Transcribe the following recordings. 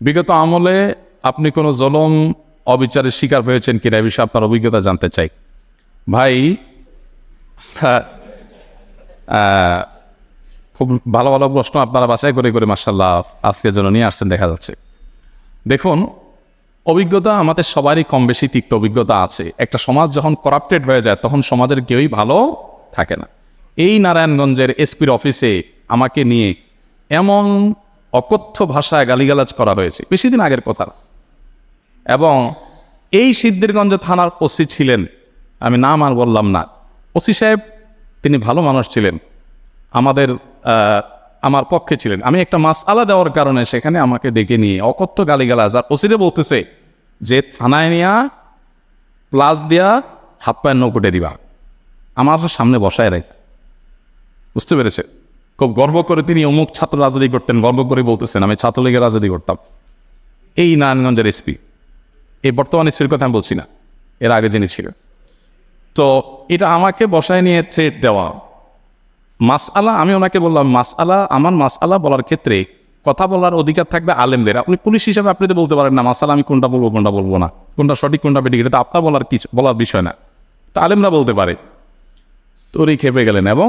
বিগত আমলে আপনি কোনো জলম অবিচারের শিকার হয়েছেন কিনা এ বিষয়ে আপনার অভিজ্ঞতা জানতে চাই। ভাই হ্যাঁ, খুব ভালো ভালো প্রশ্ন আপনারা বাছাই করে করে মার্শাল্লাহ আজকের জন্য নিয়ে আসছেন দেখা যাচ্ছে। দেখুন অভিজ্ঞতা আমাদের সবারই কম বেশি তিক্ত অভিজ্ঞতা আছে। একটা সমাজ যখন করাপ্টেড হয়ে যায় তখন সমাজের কেউই ভালো থাকে না। এই নারায়ণগঞ্জের এসপির অফিসে আমাকে নিয়ে এমন অকথ্য ভাষায় গালিগালাজ করা হয়েছে। বেশি দিন আগের কথা। এবং এই সিদ্ধিরগঞ্জ থানার ওসি ছিলেন। আমি নাম আর বললাম না। ওসি সাহেব, তিনি ভালো মানুষ ছিলেন। আমাদের আমার পক্ষে ছিলেন। আমি একটা মাস আলা দেওয়ার কারণে সেখানে আমাকে ডেকে নিয়ে অকথ্য গালিগালাজ। আর ওসিরে বলতেছে যে, থানায় নিয়া প্লাস দিয়া, হাত পায়ের নৌকটে দিবা। আমার সামনে বসায় রেখে। বুঝতে পেরেছে? খুব গর্ব করে তিনি অমুক ছাত্র রাজনীতি করতেন, গর্ব করে বলতেছেন, আমি ছাত্রলীগের রাজনীতি করতাম। এই নারায়ণগঞ্জের এসপি এই বর্তমান এসপির কথা আমি বলছি না, এর আগে যিনি ছিলেন। তো এটা আমাকে বসায় নিয়ে থ্রেট দেওয়া। মাসআলা, আমি ওনাকে বললাম, মাসআলা, আমার মাসআলা বলার ক্ষেত্রে কথা বলার অধিকার থাকবে আলেমদের। আপনি পুলিশ হিসাবে আপনি তো বলতে পারেন না মাসালা আমি কোনটা বলব কোনটা বলব না, কোনটা সঠিক, কোনটা বেঠিক, এটা তো আপনার বলার কিছু, বলার বিষয় না। তা আলেমরা বলতে পারে। তো উনি খেপে গেলেন এবং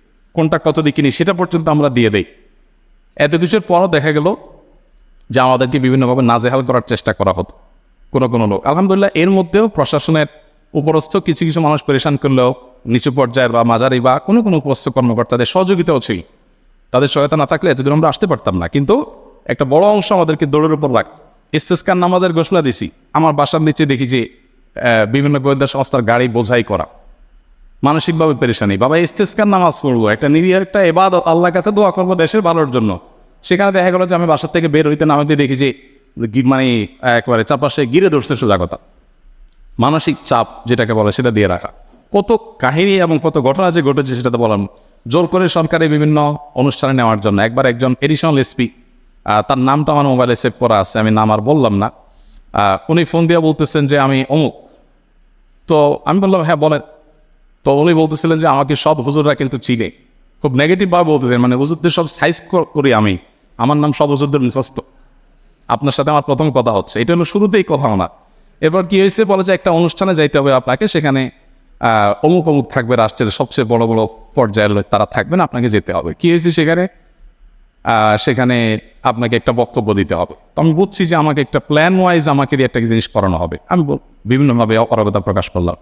কোনটা কত দিয়ে কিনি, সেটা পর্যন্ত আমরা দিয়ে দেই। এত কিছুর পরও দেখা গেল যে আমাদেরকে বিভিন্নভাবে নাজেহাল করার চেষ্টা করা হতো, কোনো কোনো লোক। আলহামদুলিল্লাহ, এর মধ্যেও প্রশাসনের উপরস্থ কিছু কিছু মানুষ পরেশান করলেও নিচু পর্যায়ের বা মাঝারি বা কোনো কোনো উপস্থ কর্মকর্তাদের সহযোগিতাও ছিল। তাদের সহায়তা না থাকলে এতদিন আমরা আসতে পারতাম না। কিন্তু একটা বড় অংশ আমাদেরকে দৌড়ের উপর রাখত ইস্তেস্কার নামাজের ঘোষণা দিছি। আমার বাসার নিচে দেখি যে বিভিন্ন গোয়েন্দা সংস্থার গাড়ি বোঝাই করা। মানসিকভাবে পেরেশানি। বাবা ইস্তেস্কার নামাজ পড়ব, একটা নিরীহ, একটা এবাদত আল্লাহর কাছে দোয়া করব দেশের ভালোর জন্য। সেখানে দেখা গেলো যে আমি বাসার থেকে বের হইতে না দেখি যে মানে একবারে চারপাশে গিরে ধরছে সোজা কথা। মানসিক চাপ যেটাকে বলে, সেটা দিয়ে রাখা। কত কাহিনী এবং কত ঘটনা যে ঘটেছে সেটা তো বলার জোর করে সরকারি বিভিন্ন অনুষ্ঠানে নেওয়ার জন্য। একবার একজন এডিশনাল এসপি তার নামটা আমার মোবাইলে সেভ করা আছে, আমি নাম আর বললাম না। উনি ফোন দিয়ে বলতেছেন যে, আমি অমুক। তো আমি বললাম হ্যাঁ বলেন। তো উনি বলতেছিলেন যে, আমাকে সব হুজুররা কিন্তু চিনে। খুব নেগেটিভভাবে বলতেছেন মানে হুজুরদের সব সাইজ করি আমি। আমার নাম সব হুজুরদের মুখস্থ। আপনার সাথে আমার প্রথম কথা হচ্ছে। এটা হলো শুরুতেই কথা না এবার কি হয়েছে, বলে যে একটা অনুষ্ঠানে যাইতে হবে আপনাকে। সেখানে অমুক অমুক থাকবে রাষ্ট্রের সবচেয়ে বড় বড় পর্যায়ের তারা থাকবেন, আপনাকে যেতে হবে। কি হয়েছে সেখানে? সেখানে আপনাকে একটা বক্তব্য দিতে হবে। তো আমি বুঝছি যে আমাকে একটা প্ল্যান ওয়াইজ আমাকে দিয়ে একটা জিনিস করানো হবে। আমি বিভিন্নভাবে অপারগতা প্রকাশ করলাম।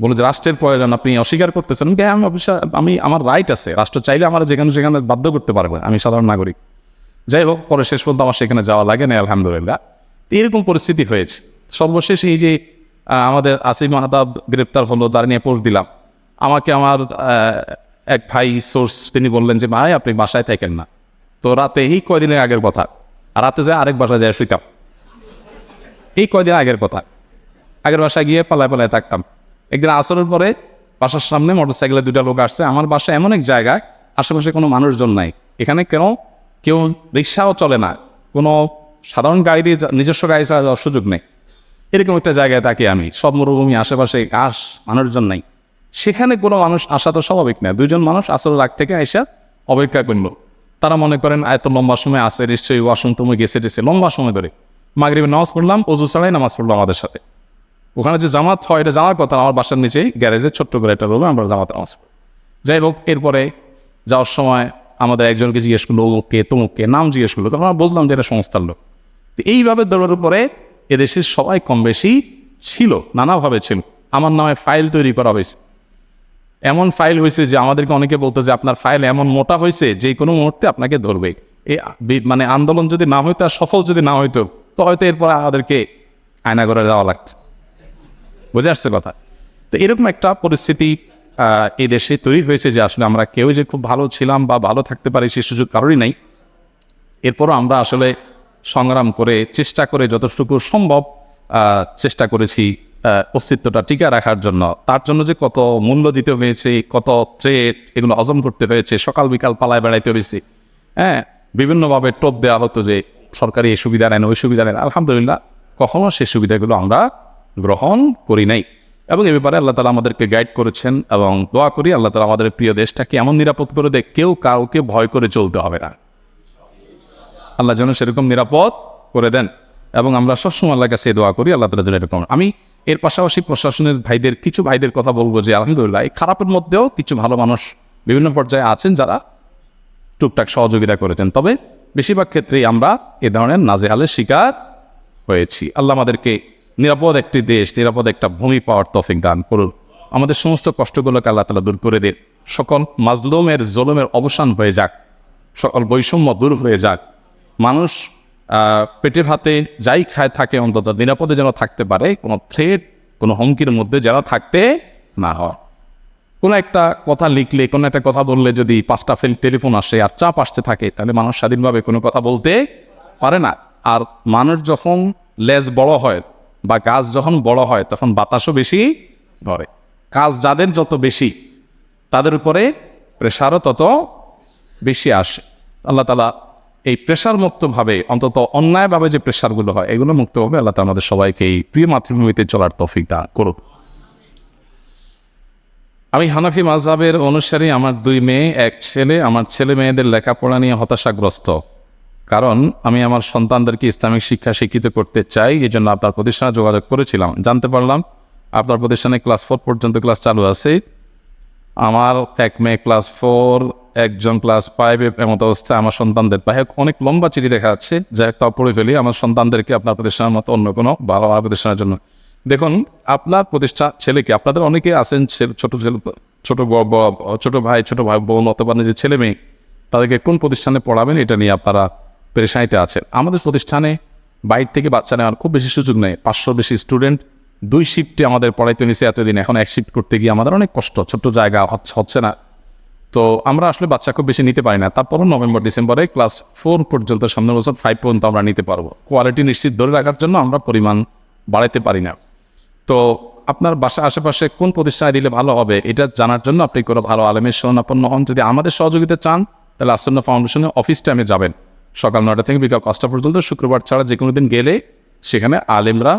বলে যে রাষ্ট্রের প্রয়োজন আপনি অস্বীকার করতেছেন। আমি, আমি অবশ্য- আমি আমার রাইট আছে। রাষ্ট্র চাইলে আমার যেখানে সেখানে বাধ্য করতে পারবে আমি সাধারণ নাগরিক। যাই হোক পরে শেষ পর্যন্ত আমার সেখানে যাওয়া লাগে না আলহামদুলিল্লাহ। এরকম পরিস্থিতি হয়েছে। সর্বশেষ এই যে আমাদের আসিফ মাহতাব গ্রেপ্তার হলো তার নিয়ে পোস্ট দিলাম। আমাকে আমার এক ভাই সোর্স তিনি বললেন যে ভাই আপনি বাসায় থাকেন না। তো রাতে এই কয়দিনের আগের কথা। রাতে যায় আরেক বাসায় যায় শুইতাম। এই কয়দিন আগের কথা। আগের বাসায় গিয়ে পালায় পালায় থাকতাম। একদিন আসরের পরে বাসার সামনে মোটর সাইকেলে দুটা লোক আসছে। আমার বাসা এমন এক জায়গায় আশেপাশে কোনো মানুষজন নাই। এখানে কেন কেউ রিক্সাও চলে না। কোনো সাধারণ গাড়ি দিয়ে নিজস্ব গাড়ি ছাড়া যাওয়ার সুযোগ নেই। এরকম একটা জায়গায় থাকি আমি। সব মরুভূমি, আশেপাশে ঘাস, মানুষজন নাই। সেখানে কোনো মানুষ আসা তো স্বাভাবিক না। দুইজন মানুষ আসলে রাগ থেকে আইসা অপেক্ষা করল। তারা মনে করেন এত লম্বা সময় আসে নিশ্চয়ই ওয়াশরুমে গেছে টেছে লম্বা সময় ধরে। মাগরিবে নামাজ পড়লাম, অজু ছাড়াই নামাজ পড়ল আমাদের সাথে। ওখানে যে জামাত হয়, এটা জানার কথা আমার বাসার নিচেই গ্যারেজে ছোট্ট করে একটা রুমে আমরা জামাত নামাজ যাই হোক, এরপরে যাওয়ার সময় আমাদের একজনকে জিজ্ঞেস করল অমুককে তমুককে নাম জিজ্ঞেস করল। তখন আমরা বুঝলাম যে এটা সংস্থার লোক। তো এইভাবে দৌড়ের উপরে এদেশের সবাই কম বেশি ছিল, নানাভাবে ছিল। আমার নামে ফাইল তৈরি করা হয়েছে। এমন ফাইল হয়েছে যে আমাদেরকে অনেকে বলতো যে আপনার ফাইল এমন মোটা হয়েছে, যে কোনো মুহূর্তে আপনাকে ধরবে। বি- মানে আন্দোলন যদি না হইতো আর সফল যদি না হইতো, তো হয়তো এরপর আমাদেরকে আয়না করে যাওয়া লাগতো। বুঝে আসছে কথা। তো এরকম একটা পরিস্থিতি এই দেশে তৈরি হয়েছে যে আসলে আমরা কেউ যে খুব ভালো ছিলাম বা ভালো থাকতে পারি সে সুযোগ কারোরই নাই। এরপরও আমরা আসলে সংগ্রাম করে, চেষ্টা করে যতটুকু সম্ভব চেষ্টা করেছি অস্তিত্বটা টিকে রাখার জন্য। তার জন্য যে কত মূল্য দিতে হয়েছে, কত থ্রেট এগুলো হজম করতে হয়েছে, সকাল বিকাল পালায় বেড়াইতে হয়েছে। হ্যাঁ বিভিন্নভাবে টোপ দেওয়া হতো যে সরকারি এই সুবিধা নেন, ওই সুবিধা নেন। আলহামদুলিল্লাহ, কখনো সেই সুবিধাগুলো আমরা গ্রহণ করি নাই। এবং এ ব্যাপারে আল্লাহ তালা আমাদেরকে গাইড করেছেন এবং দোয়া করি আল্লাহ তালা আমাদের প্রিয় দেশটাকে এমন নিরাপদ করে দেয়, কেউ কাউকে ভয় করে চলতে হবে না। আল্লাহ যেন সেরকম নিরাপদ করে দেন। এবং আমরা সবসময় আল্লাহ কাছে দোয়া করি, আল্লাহ তালা যেন এরকম আমি এর পাশাপাশি প্রশাসনের ভাইদের কিছু ভাইদের কথা বলব যে, আলহামদুলিল্লাহ, এই খারাপের মধ্যেও কিছু ভালো মানুষ বিভিন্ন পর্যায়ে আছেন যারা টুকটাক সহযোগিতা করেছেন। তবে বেশিরভাগ ক্ষেত্রেই আমরা এ ধরনের নাজেহালের শিকার হয়েছি। আল্লাহ আমাদেরকে নিরাপদ একটি দেশ, নিরাপদ একটা ভূমি পাওয়ার তফিক দান করুন। আমাদের সমস্ত কষ্টগুলোকে আল্লাহ তালা দূর করে দিন। সকল মাজলুমের জলমের অবসান হয়ে যাক, সকল বৈষম্য দূর হয়ে যাক। মানুষ পেটে ভাতে যাই খায় থাকে, অন্তত নিরাপদে যেন থাকতে পারে, কোনো থ্রেট কোনো হুমকির মধ্যে যেন থাকতে না হয়। কোনো একটা কথা লিখলে, কোনো একটা কথা বললে যদি পাঁচটা ফেল টেলিফোন আসে আর চাপ আসতে থাকে, তাহলে মানুষ স্বাধীনভাবে কোনো কথা বলতে পারে না। আর মানুষ যখন লেজ বড় হয় বা গাছ যখন বড় হয়, তখন বাতাসও বেশি ধরে। কাজ যাদের যত বেশি, তাদের উপরে প্রেশারও তত বেশি আসে। আল্লাহ তালা এই প্রেশার মুক্তভাবে অন্তত অন্যায়ভাবে যে প্রেশারগুলো হয়, এগুলো মুক্তভাবে আল্লাহ তালা আমাদের সবাইকে এই প্রিয় মাতৃভূমিতে চলার তফিক দান করুক। আমি হানাফি মাযহাবের অনুসারী, আমার দুই মেয়ে, এক ছেলে। আমার ছেলে মেয়েদের লেখাপড়া নিয়ে হতাশাগ্রস্ত। কারণ আমি আমার সন্তানদেরকে ইসলামিক শিক্ষা শিক্ষিত করতে চাই, এই জন্য আপনার প্রতিষ্ঠানে যোগাযোগ করেছিলাম। জানতে পারলাম, আপনার প্রতিষ্ঠানে ক্লাস ফোর পর্যন্ত ক্লাস চালু আছে। আমার এক মেয়ে ক্লাস ফোর, একজন ক্লাস ফাইভে এমত অবস্থায় আমার সন্তানদের পায়ে অনেক লম্বা চিঠি দেখা যাচ্ছে। যা তাও পড়ে ফেলি, আমার সন্তানদেরকে আপনার প্রতিষ্ঠানের মতো অন্য কোনো ভালো ভালো প্রতিষ্ঠানের জন্য। দেখুন, আপনার প্রতিষ্ঠা ছেলেকে, আপনাদের অনেকে আছেন ছোট ছেলে, ছোট ছোট ভাই ছোট ভাই, বোন অথবা যে ছেলে মেয়ে, তাদেরকে কোন প্রতিষ্ঠানে পড়াবেন, এটা নিয়ে আপনারা পেরেশানিতে আছেন। আমাদের প্রতিষ্ঠানে বাইর থেকে বাচ্চা নেওয়ার খুব বেশি সুযোগ নেই। পাঁচশো বেশি স্টুডেন্ট, দুই শিফটে আমাদের পড়াইতে হয়েছে এতদিন। এখন এক শিফট করতে গিয়ে আমাদের অনেক কষ্ট, ছোট্ট জায়গা, হচ্ছে হচ্ছে না। তো আমরা আসলে বাচ্চা খুব বেশি নিতে পারি না। তারপরও নভেম্বর, ডিসেম্বরে ক্লাস ফোর পর্যন্ত সামনের বছর ফাইভ পর্যন্ত আমরা নিতে পারব। কোয়ালিটি নিশ্চিত ধরে রাখার জন্য আমরা পরিমাণ বাড়াইতে পারি না। তো আপনার বাসা আশেপাশে কোন প্রতিষ্ঠানে দিলে ভালো হবে, এটা জানার জন্য আপনি কোনো ভালো আলেমের শরণাপন্ন হন। যদি আমাদের সহযোগিতা চান, তাহলে আসন্ন ফাউন্ডেশনের অফিস টাইমে যাবেন। সকাল নয়টা থেকে বিকাল পাঁচটা পর্যন্ত, শুক্রবার ছাড়া যে কোনো দিন গেলে সেখানে আলেমরা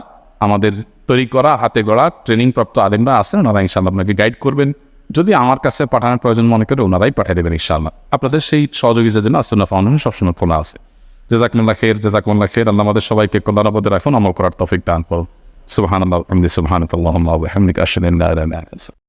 আমাদের তৈরি করা, হাতে গড়া ট্রেনিং প্রাপ্ত আলেমরা আছেন, ওনারা ইনশাল্লাহ আপনাকে গাইড করবেন। যদি আমার কাছে পাঠানোর প্রয়োজন মনে করে ওনারাই পাঠিয়ে দেবেন ইনশাল্লাহ আপনাদের সেই সহযোগিতার জন্য আসন্ন ফাউন্ডেশন সবসময় খোলা আছে। জেজাকমুল্লাহ খের জেজাকমুল্লাহ খের আল্লাহ আমাদের সবাইকে কল্যাণপদে রাখুন, আমল করার তফিক দান করুন। বিহামদিহি আশহাদু আন